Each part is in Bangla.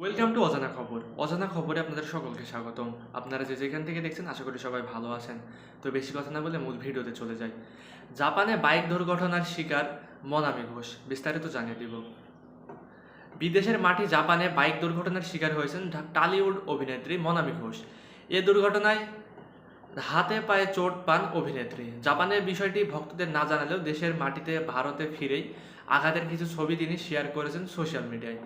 ওয়েলকাম টু অজানা খবর। অজানা খবরে আপনাদের সকলকে স্বাগতম। আপনারা যে যেখান থেকে দেখছেন, আশা করি সবাই ভালো আছেন। তো বেশি কথা না বলে মূল ভিডিওতে চলে যাই। জাপানে বাইক দুর্ঘটনার শিকার মনামি ঘোষ। বিস্তারিত জানিয়ে দিব। বিদেশের মাটি জাপানে বাইক দুর্ঘটনার শিকার হয়েছেন টালিউড অভিনেত্রী মনামি ঘোষ। এ দুর্ঘটনায় হাতে পায়ে চোট পান অভিনেত্রী। জাপানের বিষয়টি ভক্তদের না জানালেও দেশের মাটিতে ভারতে ফিরেই আঘাতের কিছু ছবি তিনি শেয়ার করেছেন সোশ্যাল মিডিয়ায়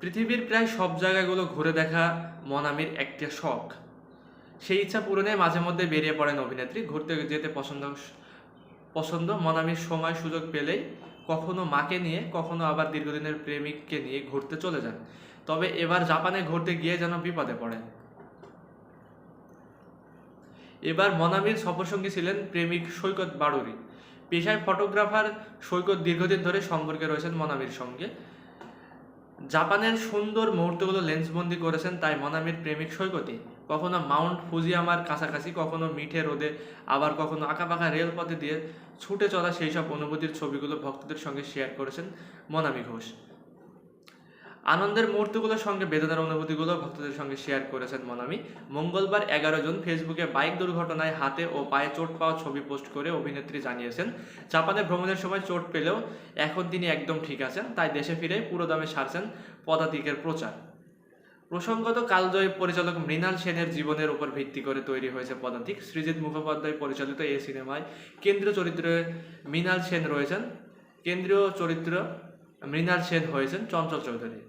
পৃথিবীর প্রায় সব জায়গাগুলো ঘুরে দেখা মনামির একটা শখ। সেই ইচ্ছা পূরণে মাঝে মধ্যে বেরিয়ে পড়েন অভিনেত্রী। ঘুরতে যেতে পছন্দ পছন্দ মনামির সময় সুযোগ পেলেই কখনো মাকে নিয়ে, কখনো আবার দীর্ঘদিনের প্রেমিককে নিয়ে ঘুরতে চলে যান। তবে এবার জাপানে ঘুরতে গিয়ে যেন বিপদে পড়েন। এবার মনামির সফরসঙ্গী ছিলেন প্রেমিক সৈকত বাড়ুরি পেশায় ফটোগ্রাফার সৈকত দীর্ঘদিন ধরে সম্পর্কে রয়েছেন মনামির সঙ্গে। জাপানের সুন্দর মুহূর্তগুলো লেন্সবন্দি করেছেন তাই মনামির প্রেমিক সৈকতে। কখনো মাউন্ট ফুজিয়ামার কাছাকাছি, কখনো মিঠে রোদে, আবার কখনো আঁকাপাকা রেলপথে দিয়ে ছুটে চলা সেই সব অনুভূতির ছবিগুলো ভক্তদের সঙ্গে শেয়ার করেছেন মনামি ঘোষ। আনন্দের মুহূর্তগুলোর সঙ্গে বেদনার অনুভূতিগুলো ভক্তদের সঙ্গে শেয়ার করেছেন মনামি। মঙ্গলবার এগারো জুন ফেসবুকে বাইক দুর্ঘটনায় হাতে ও পায়ে চোট পাওয়া ছবি পোস্ট করে অভিনেত্রী জানিয়েছেন, জাপানে ভ্রমণের সময় চোট পেলেও এখন তিনি একদম ঠিক আছেন, তাই দেশে ফিরে পুরো দামে সারছেন পদাতিকের প্রচার। প্রসঙ্গত, কালজয়ী পরিচালক মৃণাল সেনের জীবনের উপর ভিত্তি করে তৈরি হয়েছে পদাতিক। সৃজিত মুখোপাধ্যায় পরিচালিত এই সিনেমায় কেন্দ্রীয় চরিত্রে মৃণাল সেন রয়েছেন। কেন্দ্রীয় চরিত্র মৃণাল সেন হয়েছেন চঞ্চল চৌধুরী।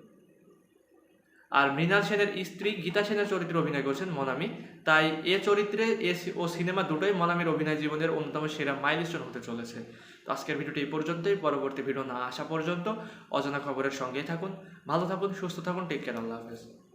আর মৃণাল সেনের স্ত্রী গীতা সেনের চরিত্রে অভিনয় করছেন মনামি। তাই এ চরিত্রে, এ ও সিনেমা দুটোই মনামির অভিনয় জীবনের অন্যতম সেরা মাইলস্টোন হতে চলেছে। তো আজকের ভিডিওটি এই পর্যন্তই। পরবর্তী ভিডিও না আসা পর্যন্ত অজানা খবরের সঙ্গেই থাকুন। ভালো থাকুন, সুস্থ থাকুন টেক কেয়ার আল্লাহ হাফেজ।